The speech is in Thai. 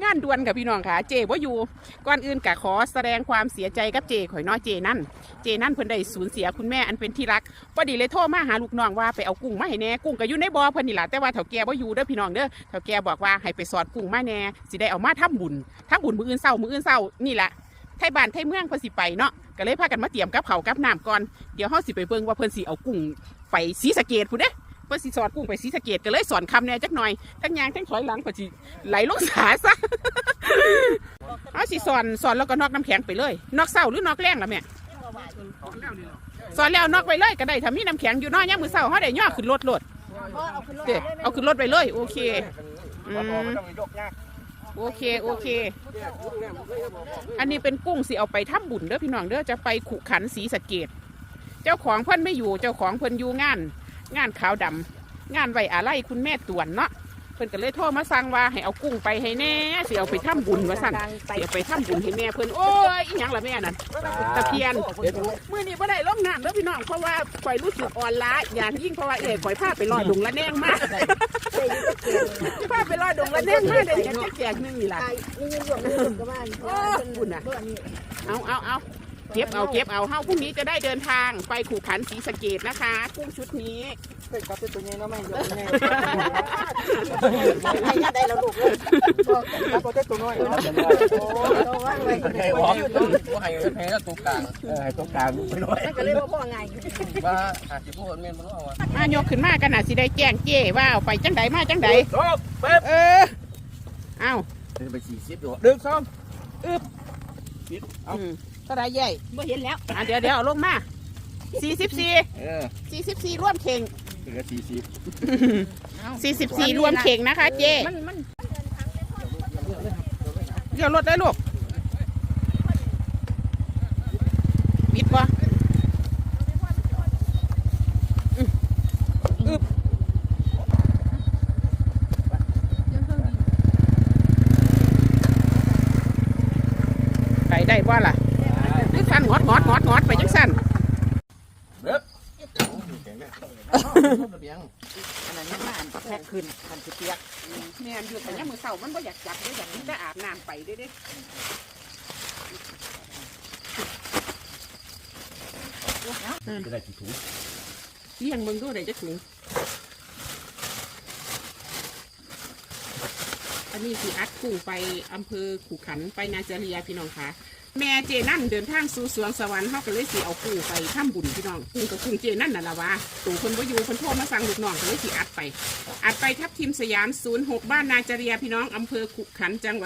งานด่วนกับพี่น้องค่ะ เจว่าอยู่ก่อนอื่นกะขอแสดงความเสียใจกับเจข่อยน้อยเจนั่นเจนั่นเพิ่นได้สูญเสียคุณแม่อันเป็นที่รักพอดีเลยโทรมาหาลูกน้องว่าไปเอากุ้งมาให้แน่กุ้งก็อยู่ในบ่อเพิ่นนี่ล่ะแต่ว่าเฒ่าแก่บ่อยู่เด้อพี่น้องเด้อเฒ่าแก่บอกว่าให้ไปสอดกุ้งมาแน่สิได้เอามาทำบุญทำบุญมืออื่นเช้ามืออื่นเช้านี่แหละไทยบ้านไทยเมืองเพิ่นสิไปเนาะก็เลยพากันมาเตรียมกับข้ากับน้ำก่อนเดี๋ยวเฮาสิไปเบิ่งว่าเพิ่นสิเอากุ้งไปศรีสะเกษพุ่นเด้ พิ่นสิสอดกุ้งไปศรีสะเกษก็เลยสอนคำแน่จักหน่อยทั้งยางทั้งถอยหลังก็สิไหลลงสาซะเอาสิสอนสอนแล้วก็นอกน้ำแข็งไปเลยนอกเศร้าหรือนอกแรงล่ะแม่สอนแล้วนอกไปเลยก็ได้ถ้ามีน้ำแข็งอยู่น้อยย่ามมือเศร้าเขาได้ย่อขึ้นรถรถเด้เอาขึ้นรถไปเลย โอเคอืมโอเคโอเค อันนี้เป็นกุ้งสิเอาไปทำบุญเด้อพี่น้องเด้อจะไปขุขันสีสะเกดเจ้าของเพิ่นไม่อยู่เจ้าของเพิ่นอยู่งาน งานขาวดำงานไว้อะไรคุณแม่ตวนเนาะเพิ่นก็เลยโทรมาสั่งว่าให้เอากุ้งไปให้แน่สิเอาไปทำบุญว่าสั่นสิเอาไปทำบุญให้แม่เพิ่นโอ้ยอีหยังล่ะแม่นั่นตะเพียนมื้อนี้บ่ได้ลงน้ำเด้อพี่น้องเพราะว่าข่อยรู้สึกอ่อนล้าอย่างยิ่งเพราะว่าเอ๋ข่อยพาไปลอยดงละแนงมากพาไปลอยดงละแนงมากได้เห็นแจกๆนึงนี่ล่ะนี่ยังรวมรวมกับบ้านโอ้คุณน่ะเอาเอาเอา เก็บเอาเก็บเอาเฮ้าพรุ่งนี้จะได้เดินทางไปขู่ขันศรีสะเกดนะคะกุ้งชุดนี้เป็นกับเป็ดตัวใหญ่เนะไม่ยอมใหญ่ให้ยัดได้แล้วลูกเลยบอกกับตัวน้อยโอ้ตัวว่างไว้ให้วอกว่าให้ให้แล้ตัวกลางเออตัวกลางไปหน่อยก็เลยว่าพ่อไงว่าอาจจะพูดเมียนมันว่ามายกขึ้นมากันน่ะสิได้แจ้งเจ้ว่าเอาไปจังใดมาจังใดจบเป๊บเออเอาไปสี่สิบอยู่ดึงสองอืมเอา ท่าไรใหญ่บ่เห็นแล้วอะเดี๋ยวเดี๋ยวเอาลงมาสี่สิบสี่เออสี่สิบสี่ร่วมเข่งเหลือสี่สิบสี่สิบสี่รวมเข่งนะคะ เจ้มันมันเดี๋ยวรถได้ลูกปิดปะอึ๊บอึ๊บไปได้บ่ล่ะนึกสั่นงอดงอดงอดงอดไปจังสั่น เบ๊บ เบียงอันนั้นมันแค่ขึ้นคันสิเปียกแม่นอยู่แต่ยังมือเสามันบ่อยากจับเลยอยากนี่จะอาบน้ำไปเด้เด้จะได้กี่ถุงเสี่ยงเบิ่งดูได้จะถึงอันนี้คืออัดกุ้งไปอำเภอขุขันไปนาจาเรียพี่น้องคะ แม่เจนั่นเดินทางสู่สวงสวรรค์เฮาก็เลยสิเอากู้ไปทำบุญพี่น้องกุ้งกับกุ้งเจนั่นน่ะละวะตู่คนว่อยู่คนโทรมาสั่งลูกน้องก็เลยสิอัดไป อัดไปทับทิมสยาม06บ้านนาจาเรียพี่น้องอำเภอขุขันจังหวัด